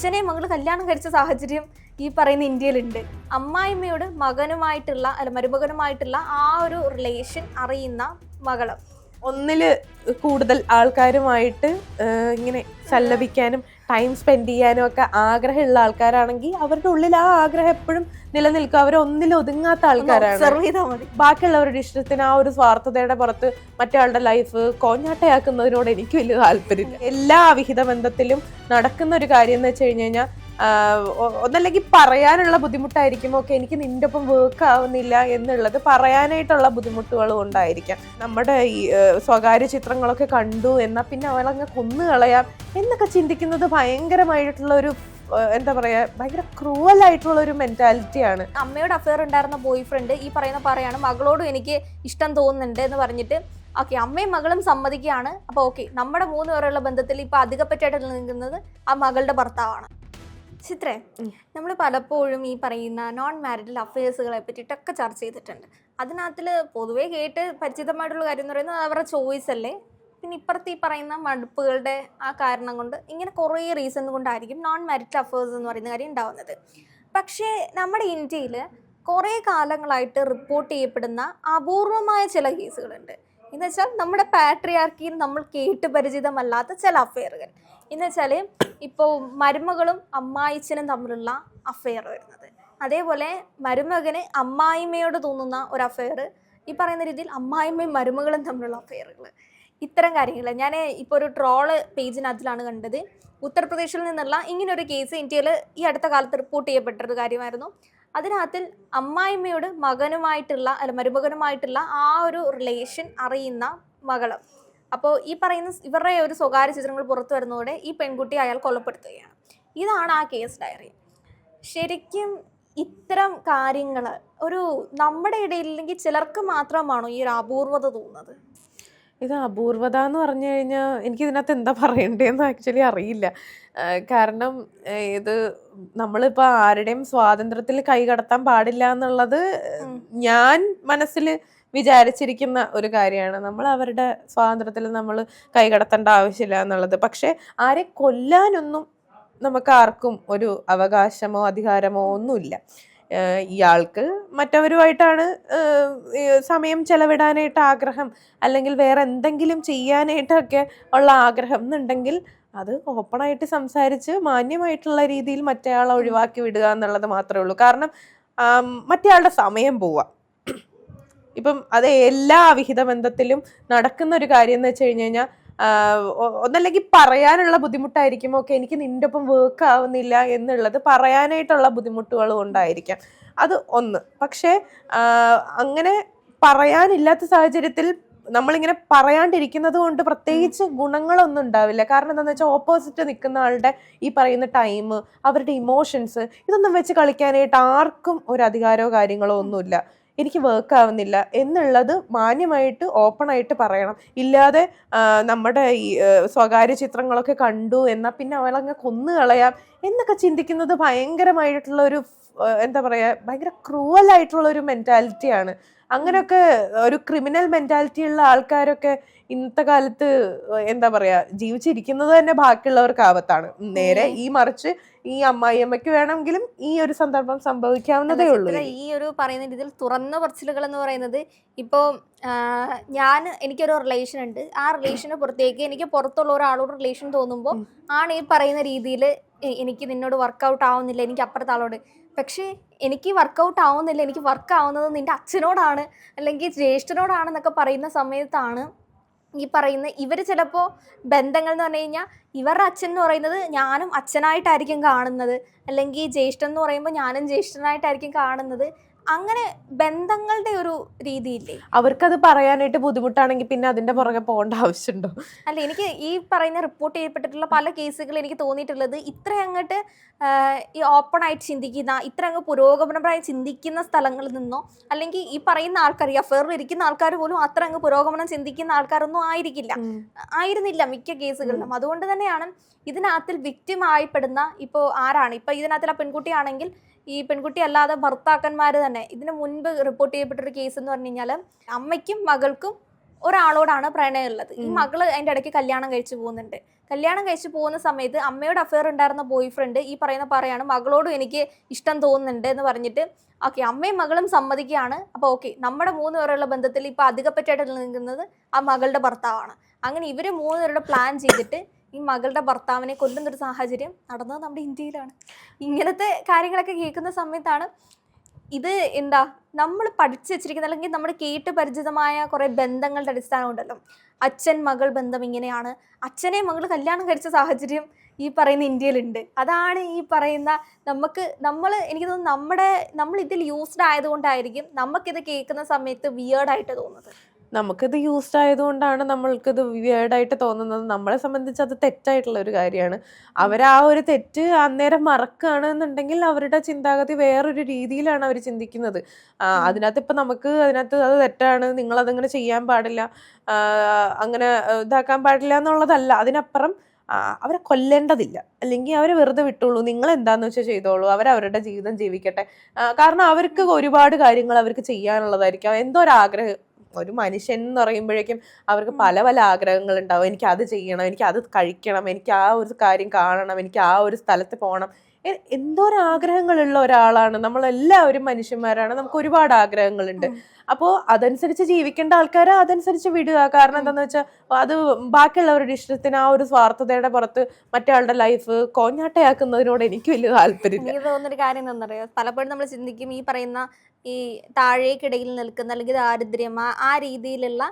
അച്ഛനെയും മകൾ കല്യാണം കഴിച്ച സാഹചര്യം ഈ പറയുന്ന ഇന്ത്യയിലുണ്ട്. അമ്മായിമ്മയോട് മകനുമായിട്ടുള്ള അല്ല മരുമകനുമായിട്ടുള്ള ആ ഒരു റിലേഷൻ അറിയുന്ന മകൾ. ഒന്നിൽ കൂടുതൽ ആൾക്കാരുമായിട്ട് ഇങ്ങനെ സല്ലപിക്കാനും ടൈം സ്പെൻഡ് ചെയ്യാനും ഒക്കെ ആഗ്രഹമുള്ള ആൾക്കാരാണെങ്കിൽ അവരുടെ ഉള്ളിൽ ആ ആഗ്രഹം എപ്പോഴും നിലനിൽക്കും. അവർ ഒന്നിൽ ഒതുങ്ങാത്ത ആൾക്കാരാണ്. ബാക്കിയുള്ളവരുടെ ഇഷ്ടത്തിന് ആ ഒരു സ്വാർത്ഥതയുടെ പുറത്ത് മറ്റൊരാളുടെ ലൈഫ് കോഞ്ഞാട്ടയാക്കുന്നതിനോട് എനിക്ക് വലിയ താല്പര്യമില്ല. എല്ലാ അവിഹിത ബന്ധത്തിലും നടക്കുന്ന ഒരു കാര്യം എന്ന് വെച്ച് കഴിഞ്ഞ് കഴിഞ്ഞാൽ ഒന്നല്ലെങ്കിൽ പറയാനുള്ള ബുദ്ധിമുട്ടായിരിക്കും. ഓക്കെ എനിക്ക് നിന്റെ ഒപ്പം വർക്ക് ആവുന്നില്ല എന്നുള്ളത് പറയാനായിട്ടുള്ള ബുദ്ധിമുട്ടുകളും ഉണ്ടായിരിക്കാം. നമ്മുടെ ഈ സ്വകാര്യ ചിത്രങ്ങളൊക്കെ കണ്ടു എന്നാൽ പിന്നെ അവളങ്ങ് കൊന്നു കളയാം എന്നൊക്കെ ചിന്തിക്കുന്നത് ഭയങ്കരമായിട്ടുള്ള ഒരു എന്താ പറയാ ഭയങ്കര ക്രൂവൽ ആയിട്ടുള്ള ഒരു മെന്റാലിറ്റിയാണ് അമ്മയോട് അഫെയർ ഉണ്ടായിരുന്ന ബോയ് ഫ്രണ്ട് ഈ പറയുന്ന പറയാണ് മകളോടും എനിക്ക് ഇഷ്ടം തോന്നുന്നുണ്ട് എന്ന് പറഞ്ഞിട്ട് ഓക്കെ അമ്മയും മകളും സമ്മതിക്കുകയാണ്. അപ്പോൾ ഓക്കെ നമ്മുടെ മൂന്ന് പേരുള്ള ബന്ധത്തിൽ ഇപ്പൊ അധികപ്പറ്റായിട്ട് നിൽക്കുന്നത് ആ മകളുടെ ഭർത്താവാണ്. ചിത്രേ. നമ്മൾ പലപ്പോഴും ഈ പറയുന്ന നോൺ മാരിറ്റൽ അഫയേഴ്സുകളെ പറ്റിയിട്ടൊക്കെ ചർച്ച ചെയ്തിട്ടുണ്ട്. അതിനകത്തിൽ പൊതുവേ കേട്ട് പരിചിതമായിട്ടുള്ള കാര്യം എന്ന് പറയുന്നത് അവരുടെ ചോയ്സ് അല്ലേ? പിന്നെ ഇപ്പുറത്ത് ഈ പറയുന്ന മടുപ്പുകളുടെ ആ കാരണം കൊണ്ട് ഇങ്ങനെ കുറേ റീസൺ കൊണ്ടായിരിക്കും നോൺ മാരിറ്റൽ അഫയേഴ്സ് എന്ന് പറയുന്ന കാര്യം ഉണ്ടാവുന്നത്. പക്ഷേ നമ്മുടെ ഇന്ത്യയിൽ കുറേ കാലങ്ങളായിട്ട് റിപ്പോർട്ട് ചെയ്യപ്പെടുന്ന അപൂർവമായ ചില കേസുകളുണ്ട് എന്ന് വെച്ചാൽ നമ്മുടെ പാട്രിയാർക്കിയിൽ നമ്മൾ കേട്ട് പരിചിതമല്ലാത്ത ചില അഫെയറുകൾ. എന്ന് വെച്ചാൽ ഇപ്പോൾ മരുമകളും അമ്മായിച്ചനും തമ്മിലുള്ള അഫെയർ വരുന്നത്. അതേപോലെ മരുമകന് അമ്മായിമ്മയോട് തോന്നുന്ന ഒരു അഫെയർ ഈ പറയുന്ന രീതിയിൽ അമ്മായിമ്മയും മരുമകളും തമ്മിലുള്ള അഫെയറുകൾ. ഇത്തരം കാര്യങ്ങൾ. ഞാൻ ഇപ്പോൾ ഒരു ട്രോൾ പേജിനകത്തിലാണ് കണ്ടത്. ഉത്തർപ്രദേശിൽ നിന്നുള്ള ഇങ്ങനൊരു കേസ് ഇന്ത്യയിൽ ഈ അടുത്ത കാലത്ത് റിപ്പോർട്ട് ചെയ്യപ്പെട്ടൊരു കാര്യമായിരുന്നു. അതിനകത്തിൽ അമ്മായിമ്മയോട് മകനുമായിട്ടുള്ള അല്ല മരുമകനുമായിട്ടുള്ള ആ ഒരു റിലേഷൻ അറിയുന്ന മകൾ. അപ്പോൾ ഈ പറയുന്ന ഇവരുടെ ഒരു സ്വകാര്യ ചിത്രങ്ങൾ പുറത്തു വരുന്നതോടെ ഈ പെൺകുട്ടി അയാൾ കൊലപ്പെടുത്തുകയാണ്. ഇതാണ് ആ കേസ് ഡയറി ശരിക്കും ഇത്തരം കാര്യങ്ങൾ ഒരു നമ്മുടെ ഇടയിൽ ഇല്ലെങ്കിൽ ചിലർക്ക് മാത്രമാണോ ഈ ഒരു അപൂർവത തോന്നുന്നത്? ഇത് അപൂർവത എന്ന് പറഞ്ഞു കഴിഞ്ഞാൽ എനിക്ക് ഇതിനകത്ത് എന്താ പറയണ്ടേന്ന് ആക്ച്വലി അറിയില്ല. കാരണം ഇത് നമ്മളിപ്പോൾ ആരുടെയും സ്വാതന്ത്ര്യത്തിൽ കൈകടത്താൻ പാടില്ല എന്നുള്ളത്. ഞാൻ മനസ്സിൽ വിചാരിച്ചിരിക്കുന്ന ഒരു കാര്യമാണ്. നമ്മൾ അവരുടെ സ്വാതന്ത്ര്യത്തിൽ നമ്മൾ കൈകടത്തേണ്ട ആവശ്യമില്ല എന്നുള്ളത്. പക്ഷേ ആരെ കൊല്ലാനൊന്നും നമുക്ക് ആർക്കും ഒരു അവകാശമോ അധികാരമോ ഒന്നുമില്ല. ഇയാൾക്ക് മറ്റവരുമായിട്ടാണ് സമയം ചെലവിടാനായിട്ട് ആഗ്രഹം അല്ലെങ്കിൽ വേറെ എന്തെങ്കിലും ചെയ്യാനായിട്ടൊക്കെ ഉള്ള ആഗ്രഹം എന്നുണ്ടെങ്കിൽ അത് ഓപ്പണായിട്ട് സംസാരിച്ച് മാന്യമായിട്ടുള്ള രീതിയിൽ മറ്റേയാളെ ഒഴിവാക്കി വിടുക എന്നുള്ളത് മാത്രമേ ഉള്ളൂ. കാരണം മറ്റേയാളുടെ സമയം പോവാം. ഇപ്പം അത് എല്ലാ അവിഹിത ബന്ധത്തിലും നടക്കുന്ന ഒരു കാര്യം എന്ന് വെച്ച് കഴിഞ്ഞ് കഴിഞ്ഞാൽ ഒന്നല്ലെങ്കിൽ പറയാനുള്ള ബുദ്ധിമുട്ടായിരിക്കും. ഓക്കെ എനിക്ക് നിന്റെ ഒപ്പം വർക്ക് ആവുന്നില്ല എന്നുള്ളത് പറയാനായിട്ടുള്ള ബുദ്ധിമുട്ടുകളും ഉണ്ടായിരിക്കാം. അത് ഒന്ന്. പക്ഷേ അങ്ങനെ പറയാനില്ലാത്ത സാഹചര്യത്തിൽ നമ്മളിങ്ങനെ പറയാണ്ടിരിക്കുന്നത് കൊണ്ട് പ്രത്യേകിച്ച് ഗുണങ്ങളൊന്നും ഉണ്ടാവില്ല. കാരണം എന്താണെന്ന് വെച്ചാൽ ഓപ്പോസിറ്റ് നിൽക്കുന്ന ആളുടെ ഈ പറയുന്ന ടൈം അവരുടെ ഇമോഷൻസ് ഇതൊന്നും വെച്ച് കളിക്കാനായിട്ട് ആർക്കും ഒരു അധികാരമോ കാര്യങ്ങളോ ഒന്നുമില്ല. എനിക്ക് വർക്ക് ആവുന്നില്ല എന്നുള്ളത് മാന്യമായിട്ട് ഓപ്പണായിട്ട് പറയണം. ഇല്ലാതെ നമ്മുടെ ഈ സ്വകാര്യ ചിത്രങ്ങളൊക്കെ കണ്ടു എന്നാൽ പിന്നെ അവളങ്ങ് കൊന്നു കളയാം എന്നൊക്കെ ചിന്തിക്കുന്നത് ഭയങ്കരമായിട്ടുള്ള ഒരു എന്താ പറയുക ഭയങ്കര ക്രൂവൽ ആയിട്ടുള്ള ഒരു മെന്റാലിറ്റിയാണ് അങ്ങനെയൊക്കെ ഒരു ക്രിമിനൽ മെന്റാലിറ്റി ഉള്ള ആൾക്കാരൊക്കെ ഇന്നത്തെ കാലത്ത് എന്താ പറയാ ജീവിച്ചിരിക്കുന്നത് തന്നെ ബാക്കിയുള്ളവർക്ക് ആപത്താണ്. നേരെ ഈ മറിച്ച് ഈ അമ്മായിയമ്മയ്ക്ക് വേണമെങ്കിലും ഈ ഒരു സന്ദർഭം സംഭവിക്കാവുന്നതേ ഉള്ളൂ. ഈ ഒരു പറയുന്ന രീതിയിൽ തുറന്ന പറച്ചിലുകൾ എന്ന് പറയുന്നത് ഇപ്പോൾ ഞാൻ എനിക്കൊരു റിലേഷൻ ഉണ്ട്. ആ റിലേഷന് പുറത്തേക്ക് എനിക്ക് പുറത്തുള്ള ഒരാളോട് റിലേഷൻ തോന്നുമ്പോൾ ആണ് ഈ പറയുന്ന രീതിയിൽ എനിക്ക് നിന്നോട് വർക്കൗട്ട് ആവുന്നില്ല എനിക്ക് അപ്പുറത്തെ ആളോട്. പക്ഷേ എനിക്ക് വർക്കൗട്ട് ആവുന്നില്ല എനിക്ക് വർക്ക് ആവുന്നത് നിന്റെ അച്ഛനോടാണ് അല്ലെങ്കിൽ ജ്യേഷ്ഠനോടാണെന്നൊക്കെ പറയുന്ന സമയത്താണ് ഈ പറയുന്ന ഇവർ ചിലപ്പോൾ ബന്ധങ്ങൾ എന്ന് പറഞ്ഞു കഴിഞ്ഞാൽ ഇവരുടെ അച്ഛൻ എന്ന് പറയുന്നത് ഞാനും അച്ഛനായിട്ടായിരിക്കും കാണുന്നത്. അല്ലെങ്കിൽ ജ്യേഷ്ഠൻ എന്ന് പറയുമ്പോൾ ഞാനും ജ്യേഷ്ഠനായിട്ടായിരിക്കും കാണുന്നത്. അങ്ങനെ ബന്ധങ്ങളുടെ ഒരു രീതിയില്ലേ? അവർക്കത് പറയാനായിട്ട് ബുദ്ധിമുട്ടാണെങ്കിൽ പിന്നെ അതിന്റെ പുറകെ പോകേണ്ട ആവശ്യമുണ്ടോ? അല്ല എനിക്ക് ഈ പറയുന്ന റിപ്പോർട്ട് ചെയ്യപ്പെട്ടിട്ടുള്ള പല കേസുകൾ എനിക്ക് തോന്നിയിട്ടുള്ളത് ഇത്ര അങ്ങോട്ട് ഈ ഓപ്പൺ ആയിട്ട് ചിന്തിക്കുന്ന ഇത്ര അങ്ങ് പുരോഗമനപരമായി ചിന്തിക്കുന്ന സ്ഥലങ്ങളിൽ നിന്നോ അല്ലെങ്കിൽ ഈ പറയുന്ന ആൾക്കാർ ഈ അഫെയറിൽ ഇരിക്കുന്ന ആൾക്കാർ പോലും അത്ര അങ്ങ് പുരോഗമനം ചിന്തിക്കുന്ന ആൾക്കാരൊന്നും ആയിരിക്കില്ല. ആയിരുന്നില്ല മിക്ക കേസുകളിലും. അതുകൊണ്ട് തന്നെയാണ് ഇതിനകത്തിൽ വിക്റ്റിം ആയിപ്പെടുന്ന ഇപ്പോൾ ആരാണ്? ഇപ്പോൾ ഇതിനകത്തിൽ ആ പെൺകുട്ടിയാണെങ്കിൽ ഈ പെൺകുട്ടി അല്ലാതെ ഭർത്താക്കന്മാർ തന്നെ ഇതിന് മുൻപ് റിപ്പോർട്ട് ചെയ്യപ്പെട്ടൊരു കേസ് എന്ന് പറഞ്ഞു കഴിഞ്ഞാൽ അമ്മയ്ക്കും മകൾക്കും ഒരാളോടാണ് പ്രണയം ഉള്ളത് ഈ മകൾ അതിന്റെ ഇടയ്ക്ക് കല്യാണം കഴിച്ചു പോകുന്നുണ്ട്. കല്യാണം കഴിച്ചു പോകുന്ന സമയത്ത് അമ്മയോട് അഫെയർ ഉണ്ടായിരുന്ന ബോയ് ഫ്രണ്ട് ഈ പറയുന്ന പറയാണ് മകളോടും എനിക്ക് ഇഷ്ടം തോന്നുന്നുണ്ട് എന്ന് പറഞ്ഞിട്ട് ഓക്കെ അമ്മയും മകളും സമ്മതിക്കുകയാണ്. അപ്പോൾ ഓക്കെ നമ്മുടെ മൂന്ന് പേരുള്ള ബന്ധത്തിൽ ഇപ്പൊ അധികപ്പറ്റായിട്ട് നിൽക്കുന്നത് ആ മകളുടെ ഭർത്താവാണ്. അങ്ങനെ ഇവർ മൂന്ന് പേരുടെ പ്ലാൻ ചെയ്തിട്ട് ഈ മകളുടെ ഭർത്താവിനെ കൊല്ലുന്നൊരു സാഹചര്യം നടന്നത് നമ്മുടെ ഇന്ത്യയിലാണ്. ഇങ്ങനത്തെ കാര്യങ്ങളൊക്കെ കേൾക്കുന്ന സമയത്താണ് ഇത് എന്താ നമ്മൾ പഠിച്ചു വെച്ചിരിക്കുന്ന അല്ലെങ്കിൽ നമ്മൾ കേട്ട് പരിചിതമായ കുറേ ബന്ധങ്ങളുടെ അടിസ്ഥാനം ഉണ്ടല്ലോ. അച്ഛൻ മകൾ ബന്ധം ഇങ്ങനെയാണ്. അച്ഛനെ മകൾ കല്യാണം കഴിച്ച സാഹചര്യം ഈ പറയുന്ന ഇന്ത്യയിലുണ്ട്. അതാണ് ഈ പറയുന്ന നമുക്ക് നമ്മൾ എനിക്ക് തോന്നുന്നു നമ്മുടെ നമ്മൾ ഇതിൽ യൂസ്ഡ് ആയതുകൊണ്ടായിരിക്കും നമുക്കിത് കേൾക്കുന്ന സമയത്ത് വിയേർഡായിട്ട് തോന്നുന്നത്. നമുക്കിത് യൂസ്ഡ് ആയതുകൊണ്ടാണ് നമ്മൾക്കിത് വേർഡായിട്ട് തോന്നുന്നത്. നമ്മളെ സംബന്ധിച്ച് അത് തെറ്റായിട്ടുള്ള ഒരു കാര്യമാണ്. അവർ ആ ഒരു തെറ്റ് അന്നേരം മറക്കുകയാണ് എന്നുണ്ടെങ്കിൽ അവരുടെ ചിന്താഗതി വേറൊരു രീതിയിലാണ് അവർ ചിന്തിക്കുന്നത്. അതിനകത്ത് ഇപ്പം നമുക്ക് അതിനകത്ത് അത് തെറ്റാണ് നിങ്ങളതങ്ങനെ ചെയ്യാൻ പാടില്ല അങ്ങനെ ഇതാക്കാൻ പാടില്ല എന്നുള്ളതല്ല. അതിനപ്പുറം അവരെ കൊല്ലേണ്ടതില്ല. അല്ലെങ്കിൽ അവരെ വെറുതെ വിട്ടുള്ളൂ നിങ്ങൾ എന്താന്ന് വെച്ചാൽ ചെയ്തോളൂ. അവർ അവരുടെ ജീവിതം ജീവിക്കട്ടെ. കാരണം അവർക്ക് ഒരുപാട് കാര്യങ്ങൾ അവർക്ക് ചെയ്യാനുള്ളതായിരിക്കും. എന്തോ ഒരു ആഗ്രഹം. ഒരു മനുഷ്യൻ എന്ന് പറയുമ്പോഴേക്കും അവർക്ക് പല പല ആഗ്രഹങ്ങൾ ഉണ്ടാവും എനിക്ക് അത് ചെയ്യണം എനിക്ക് അത് കഴിക്കണം എനിക്ക് ആ ഒരു കാര്യം കാണണം എനിക്ക് ആ ഒരു സ്ഥലത്ത് പോകണം. എ- എന്തോരം ആഗ്രഹങ്ങളുള്ള ഒരാളാണ്. നമ്മളെല്ലാവരും മനുഷ്യന്മാരാണ്. നമുക്ക് ഒരുപാട് ആഗ്രഹങ്ങളുണ്ട്. അപ്പോ അപ്പോൾ അതനുസരിച്ച് ജീവിക്കേണ്ട ആൾക്കാരെ അതനുസരിച്ച് വിടുക. കാരണം എന്താണെന്ന് വെച്ചാൽ അത് ബാക്കിയുള്ളവരുടെ ഇഷ്ടത്തിന് ആ ഒരു സ്വാർത്ഥതയുടെ പുറത്ത് മറ്റേ ലൈഫ് കോഞ്ഞാട്ടയാക്കുന്നതിനോട് എനിക്ക് വലിയ താല്പര്യമില്ല. എനിക്ക് തോന്നുന്നൊരു കാര്യം എന്താണെന്നറിയോ പലപ്പോഴും നമ്മൾ ചിന്തിക്കും ഈ പറയുന്ന ഈ താഴേക്കിടയിൽ നിൽക്കുന്ന അല്ലെങ്കിൽ ദാരിദ്ര്യം ആ രീതിയിലുള്ള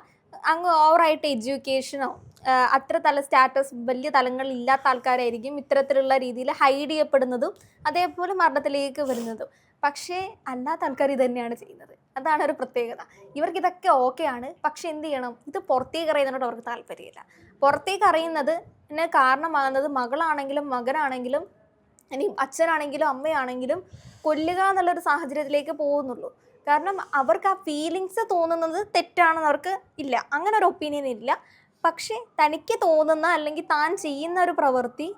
അങ്ങ് ഓവറായിട്ട് എഡ്യൂക്കേഷനോ അത്ര തല സ്റ്റാറ്റസ് വലിയ തലങ്ങളിൽ ഇല്ലാത്ത ആൾക്കാരായിരിക്കും ഇത്തരത്തിലുള്ള രീതിയിൽ ഹൈഡ് ചെയ്യപ്പെടുന്നതും അതേപോലെ മരണത്തിലേക്ക് വരുന്നതും. പക്ഷേ അല്ലാത്ത ആൾക്കാർ ഇത് തന്നെയാണ് ചെയ്യുന്നത്. അതാണ് ഒരു പ്രത്യേകത. ഇവർക്ക് ഇതൊക്കെ ഓക്കെയാണ് പക്ഷെ എന്ത് ചെയ്യണം? ഇത് പുറത്തേക്ക് അറിയുന്നതിനോട് അവർക്ക് താല്പര്യമില്ല. പുറത്തേക്ക് അറിയുന്നത് കാരണമാകുന്നത് മകളാണെങ്കിലും മകനാണെങ്കിലും ഇനി അച്ഛനാണെങ്കിലും അമ്മയാണെങ്കിലും കൊല്ലുക എന്നുള്ളൊരു സാഹചര്യത്തിലേക്ക് പോകുന്നുള്ളൂ. കാരണം അവർക്ക് ആ ഫീലിങ്സ് തോന്നുന്നത് തെറ്റാണെന്ന് അവർക്ക് ഇല്ല. അങ്ങനെ ഒരു ഒപ്പീനിയൻ ഇല്ല. പക്ഷേ തനിക്ക് തോന്നുന്ന അല്ലെങ്കിൽ താൻ ചെയ്യുന്ന ഒരു പ്രവൃത്തി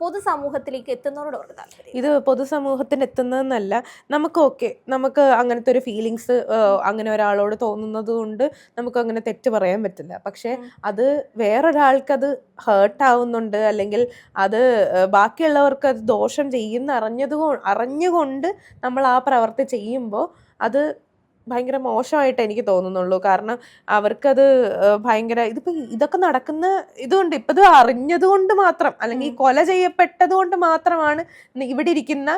പൊതുസമൂഹത്തിലേക്ക് എത്തുന്നതോട് താല്പര്യം ഇത് പൊതുസമൂഹത്തിന് എത്തുന്നതെന്നല്ല. നമുക്ക് ഓക്കെ നമുക്ക് അങ്ങനത്തെ ഒരു ഫീലിങ്സ് അങ്ങനെ ഒരാളോട് തോന്നുന്നത് കൊണ്ട് നമുക്ക് അങ്ങനെ തെറ്റ് പറയാൻ പറ്റില്ല. പക്ഷേ. അത് വേറൊരാൾക്ക് അത് ഹേർട്ട് ആവുന്നുണ്ട് അല്ലെങ്കിൽ അത് ബാക്കിയുള്ളവർക്ക് അത് ദോഷം ചെയ്യുന്ന അറിഞ്ഞത് അറിഞ്ഞുകൊണ്ട് നമ്മൾ ആ പ്രവൃത്തി ചെയ്യുമ്പോൾ അത് ഭയങ്കര മോശമായിട്ട് എനിക്ക് തോന്നുന്നുള്ളൂ. കാരണം അവർക്കത് ഭയങ്കര ഇതിപ്പോ ഇതൊക്കെ നടക്കുന്ന ഇതുകൊണ്ട് ഇപ്പൊ ഇത് അറിഞ്ഞത് കൊണ്ട് മാത്രം അല്ലെങ്കിൽ കൊല ചെയ്യപ്പെട്ടത് കൊണ്ട് മാത്രമാണ് ഇവിടെ ഇരിക്കുന്ന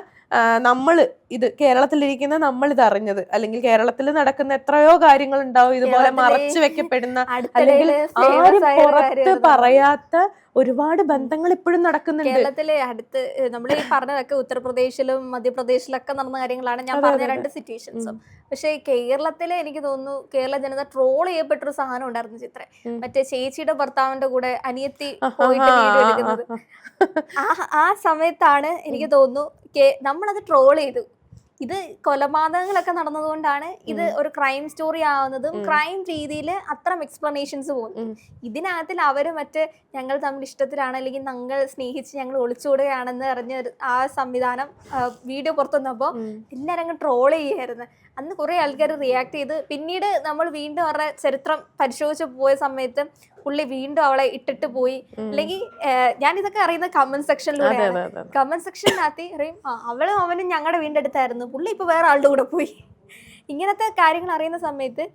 നമ്മൾ ഇത് കേരളത്തിലിരിക്കുന്ന നമ്മൾ ഇത് അറിഞ്ഞത്. അല്ലെങ്കിൽ കേരളത്തിൽ നടക്കുന്ന എത്രയോ കാര്യങ്ങൾ ഉണ്ടാവും ഇതുപോലെ മറച്ചു വെക്കപ്പെടുന്ന അല്ലെങ്കിൽ ആരും പുറത്ത് പറയാത്ത ഒരുപാട് ബന്ധങ്ങൾ ഇപ്പോഴും നടക്കുന്നുണ്ട്. കേരളത്തിലെ അടുത്ത് നമ്മൾ ഈ പറഞ്ഞതൊക്കെ ഉത്തർപ്രദേശിലും മധ്യപ്രദേശിലൊക്കെ നടന്ന കാര്യങ്ങളാണ് ഞാൻ പറഞ്ഞ രണ്ട് സിറ്റുവേഷൻസും പക്ഷേ കേരളത്തിലെ എനിക്ക് തോന്നുന്നു കേരള ജനത ട്രോൾ ചെയ്യപ്പെട്ടൊരു സാധനം ഉണ്ടായിരുന്നു ചിത്ര. മറ്റേ ചേച്ചിയുടെ ഭർത്താവിന്റെ കൂടെ അനിയത്തി പോയിട്ട് ആ, സമയത്താണ് എനിക്ക് തോന്നുന്നു നമ്മളത് ട്രോൾ ചെയ്തു. ഇത് കൊലപാതകങ്ങളൊക്കെ നടന്നതുകൊണ്ടാണ് ഇത്. ഒരു ക്രൈം സ്റ്റോറി ആവുന്നതും. ക്രൈം രീതിയിൽ അത്രം എക്സ്പ്ലനേഷൻസ് പോകുന്നു ഇതിനകത്തിൽ അവർ മറ്റേ ഞങ്ങൾ തമ്മിൽ ഇഷ്ടത്തിലാണ് അല്ലെങ്കിൽ ഞങ്ങൾ സ്നേഹിച്ച് ഞങ്ങൾ ഒളിച്ചുവിടുകയാണെന്ന് അറിഞ്ഞ ആ സംവിധാനം വീഡിയോ പുറത്തു വന്നപ്പോൾ എല്ലാവരും അങ്ങ് ട്രോൾ ചെയ്യായിരുന്നു അന്ന് കുറെ ആൾക്കാർ റിയാക്ട് ചെയ്ത് പിന്നീട് നമ്മൾ വീണ്ടും അവരുടെ ചരിത്രം പരിശോധിച്ച് പോയ സമയത്ത് പുള്ളി വീണ്ടും അവളെ ഇട്ടിട്ട് പോയി. അല്ലെങ്കിൽ ഞാൻ ഇതൊക്കെ അറിയുന്ന കമന്റ് സെക്ഷനിലൂടെ കമന്റ് സെക്ഷനകത്ത് അറിയും അവളും അവനും ഞങ്ങളുടെ വീടിന്റെ അടുത്തായിരുന്നു. പുള്ളി ഇപ്പോൾ വേറെ ആളുടെ കൂടെ പോയി. ഇങ്ങനത്തെ കാര്യങ്ങൾ അറിയുന്ന സമയത്ത്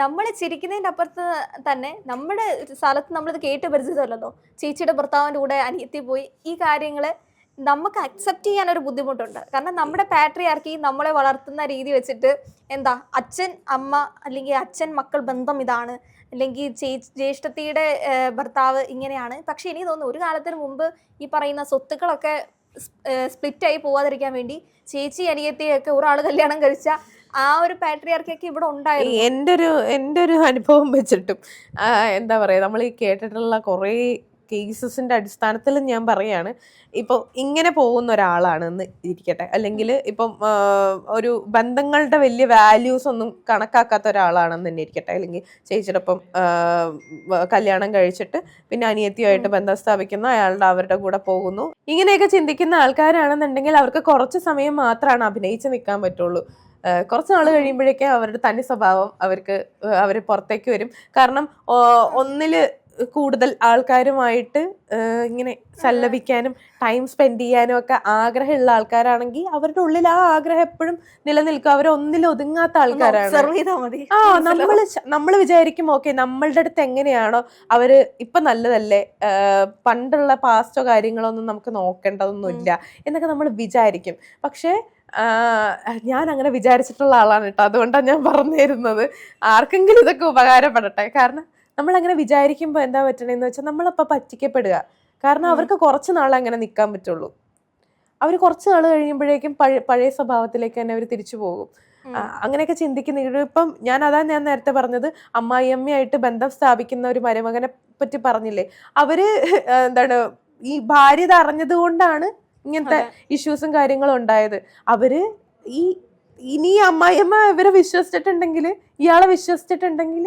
നമ്മൾ ചിരിക്കുന്നതിന്റെ അപ്പുറത്ത് തന്നെ നമ്മുടെ സ്ഥലത്ത് നമ്മളിത് കേട്ട് പരിചിതമല്ലല്ലോ ചേച്ചിയുടെ ഭർത്താവിന്റെ കൂടെ അനിയത്തി പോയി. ഈ കാര്യങ്ങൾ നമുക്ക് അക്സെപ്റ്റ് ചെയ്യാൻ ഒരു ബുദ്ധിമുട്ടുണ്ട്. കാരണം നമ്മുടെ പാട്രിയാർക്കി നമ്മളെ വളർത്തുന്ന രീതി വെച്ചിട്ട് എന്താ അച്ഛൻ അമ്മ അല്ലെങ്കിൽ അച്ഛൻ മക്കൾ ബന്ധം ഇതാണ് അല്ലെങ്കിൽ ചേ ജ്യേഷ്ഠത്തിയുടെ ഭർത്താവ് ഇങ്ങനെയാണ്. പക്ഷെ എനിക്ക് തോന്നുന്നു ഒരു കാലത്തിന് മുമ്പ് ഈ പറയുന്ന സ്വത്തുക്കളൊക്കെ സ്പ്ലിറ്റായി പോവാതിരിക്കാൻ വേണ്ടി ചേച്ചി അനിയത്തിയൊക്കെ ഒരാൾ കല്യാണം കഴിച്ച ആ ഒരു പാട്രിയാർക്കൊക്കെ ഇവിടെ ഉണ്ടായിരുന്നു. എന്റെ ഒരു എന്റെ ഒരു അനുഭവം വെച്ചിട്ടും എന്താ പറയുക നമ്മൾ ഈ കേട്ടിട്ടുള്ള കുറേ കേസസിന്റെ അടിസ്ഥാനത്തിൽ ഞാൻ പറയാണ് ഇപ്പോൾ ഇങ്ങനെ പോകുന്ന ഒരാളാണെന്ന് ഇരിക്കട്ടെ. അല്ലെങ്കിൽ ഇപ്പം ഒരു ബന്ധങ്ങളുടെ വലിയ വാല്യൂസ് ഒന്നും കണക്കാക്കാത്ത ഒരാളാണെന്ന് തന്നെ ഇരിക്കട്ടെ. അല്ലെങ്കിൽ ചേച്ചിയോടൊപ്പം ആ, കല്യാണം കഴിച്ചിട്ട് പിന്നെ അനിയത്തിയുമായിട്ട് ബന്ധം സ്ഥാപിക്കുന്ന അയാളുടെ അവരുടെ കൂടെ പോകുന്നു. ഇങ്ങനെയൊക്കെ ചിന്തിക്കുന്ന ആൾക്കാരാണെന്നുണ്ടെങ്കിൽ അവർക്ക് കുറച്ച് സമയം മാത്രമാണ് അഭിനയിച്ച് നിൽക്കാൻ പറ്റുള്ളൂ. കുറച്ച് നാൾ കഴിയുമ്പോഴേക്കും അവരുടെ തനി സ്വഭാവം അവർക്ക് അവർ പുറത്തേക്ക് വരും. കാരണം ഒന്നിൽ ഒന്നിൽ കൂടുതൽ ആൾക്കാരുമായിട്ട് ഇങ്ങനെ സല്ലപിക്കാനും ടൈം സ്പെൻഡ് ചെയ്യാനും ഒക്കെ ആഗ്രഹമുള്ള ആൾക്കാരാണെങ്കിൽ അവരുടെ ഉള്ളിൽ ആ ആഗ്രഹം എപ്പോഴും നിലനിൽക്കും. അവർ ഒന്നിൽ ഒതുങ്ങാത്ത ആൾക്കാരാണ്. ആ നമ്മൾ നമ്മൾ വിചാരിക്കും ഓക്കെ നമ്മളുടെ അടുത്ത് എങ്ങനെയാണോ അവർ ഇപ്പൊ നല്ലതല്ലേ? പണ്ടുള്ള പാസ്റ്റോ കാര്യങ്ങളോ ഒന്നും നമുക്ക് നോക്കേണ്ടതൊന്നുമില്ല എന്നൊക്കെ നമ്മൾ വിചാരിക്കും. പക്ഷേ ഞാൻ അങ്ങനെ വിചാരിച്ചിട്ടുള്ള ആളാണ് കേട്ടോ. അതുകൊണ്ടാണ് ഞാൻ പറഞ്ഞു തരുന്നത് ആർക്കെങ്കിലും ഇതൊക്കെ ഉപകാരപ്പെടട്ടെ. കാരണം നമ്മൾ അങ്ങനെ വിചാരിക്കുമ്പോൾ എന്താ പറ്റണേന്ന് വെച്ചാൽ നമ്മളപ്പോൾ പറ്റിക്കപ്പെടുക. കാരണം അവർക്ക് കുറച്ച് നാൾ അങ്ങനെ നിൽക്കാൻ പറ്റുള്ളൂ. അവർ കുറച്ച് നാൾ കഴിയുമ്പോഴേക്കും പഴയ പഴയ സ്വഭാവത്തിലേക്ക് തന്നെ അവർ തിരിച്ചു പോകും. അങ്ങനെയൊക്കെ ചിന്തിക്കുന്ന ഇപ്പം ഞാൻ അതാ ഞാൻ നേരത്തെ പറഞ്ഞത് അമ്മായിയമ്മയായിട്ട് ബന്ധം സ്ഥാപിക്കുന്ന ഒരു മരുമകനെ പറ്റി പറഞ്ഞില്ലേ? അവർ എന്താണ് ഈ ഭാര്യ അറിഞ്ഞത് കൊണ്ടാണ് ഇങ്ങനത്തെ ഇഷ്യൂസും കാര്യങ്ങളും ഉണ്ടായത്. അവർ ഈ ഇനി അമ്മായിയമ്മ ഇവരെ വിശ്വസിച്ചിട്ടുണ്ടെങ്കിൽ ഇയാളെ വിശ്വസിച്ചിട്ടുണ്ടെങ്കിൽ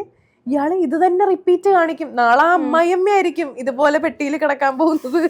ഇയാൾ ഇത് തന്നെ റിപ്പീറ്റ് കാണിക്കും. നാളെ ആ അമ്മയമ്മയായിരിക്കും ഇതുപോലെ പെട്ടിയിൽ കിടക്കാൻ പോകുന്നത്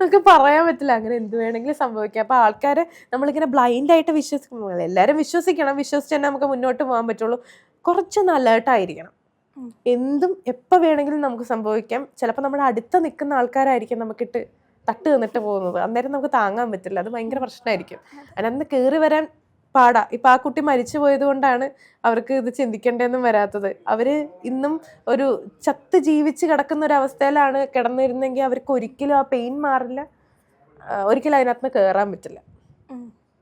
നമുക്ക് പറയാൻ പറ്റില്ല. അങ്ങനെ എന്ത് വേണമെങ്കിലും സംഭവിക്കാം. അപ്പൊ ആൾക്കാരെ നമ്മളിങ്ങനെ ബ്ലൈൻഡ് ആയിട്ട് വിശ്വസിക്കുന്നു എല്ലാവരും വിശ്വസിക്കണം. വിശ്വസിച്ച് തന്നെ നമുക്ക് മുന്നോട്ട് പോകാൻ പറ്റുള്ളൂ. കുറച്ചൊന്ന് അലേർട്ടായിരിക്കണം ഉം. എന്തും എപ്പോൾ വേണമെങ്കിലും നമുക്ക് സംഭവിക്കാം. ചിലപ്പോൾ നമ്മുടെ അടുത്ത് നിൽക്കുന്ന ആൾക്കാരായിരിക്കും നമുക്കിട്ട് തട്ട് തന്നിട്ട് പോകുന്നത്. അന്നേരം നമുക്ക് താങ്ങാൻ പറ്റില്ല. അത് ഭയങ്കര പ്രശ്നമായിരിക്കും. അതിനന്ന് കയറി വരാൻ പാടാ. ഇപ്പൊ ആ കുട്ടി മരിച്ചു പോയത് കൊണ്ടാണ് അവർക്ക് ഇത് ചിന്തിക്കേണ്ടതെന്നും വരാത്തത്. അവർ ഇന്നും ഒരു ചത്ത് ജീവിച്ച് കിടക്കുന്ന ഒരു അവസ്ഥയിലാണ് കിടന്നിരുന്നെങ്കിൽ അവർക്ക് ഒരിക്കലും ആ പെയിൻ മാറില്ല. ഒരിക്കലും അതിനകത്ത് കയറാൻ പറ്റില്ല.